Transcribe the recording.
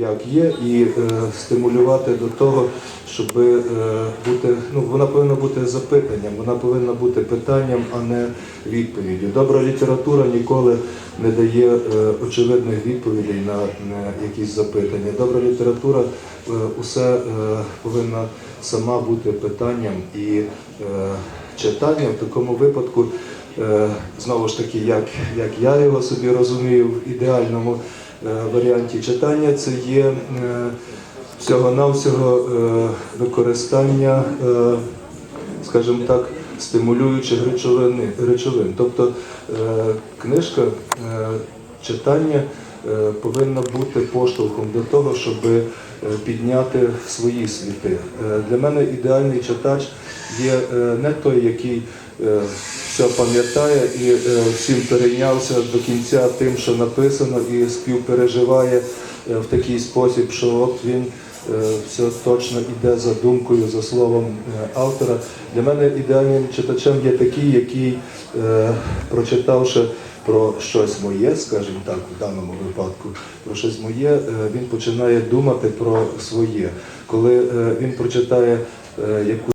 як є, і е, стимулювати до того, щоб е, бути, ну вона повинна бути запитанням, вона повинна бути питанням, а не відповіддю. Добра література ніколи не дає е, очевидних відповідей на, на якісь запитання. Добра література е, усе е, повинна сама бути питанням і е, читання в такому випадку. Е, Знову ж таки, як, як я його собі розумію в ідеальному варіанті читання, це є е, всього-навсього е, використання, е, скажімо так, стимулюючих речовини, речовин. Тобто е, книжка, е, читання е, повинна бути поштовхом до того, щоб е, підняти свої світи. Е, Для мене ідеальний читач є е, не той, який е, все пам'ятає і е, всім перейнявся до кінця тим, що написано, і співпереживає е, в такий спосіб, що от він е, все точно йде за думкою, за словом автора. Для мене ідеальним читачем є такий, який, прочитавши про щось моє, скажімо так, в даному випадку, про щось моє, він починає думати про своє. Коли він прочитає е, яку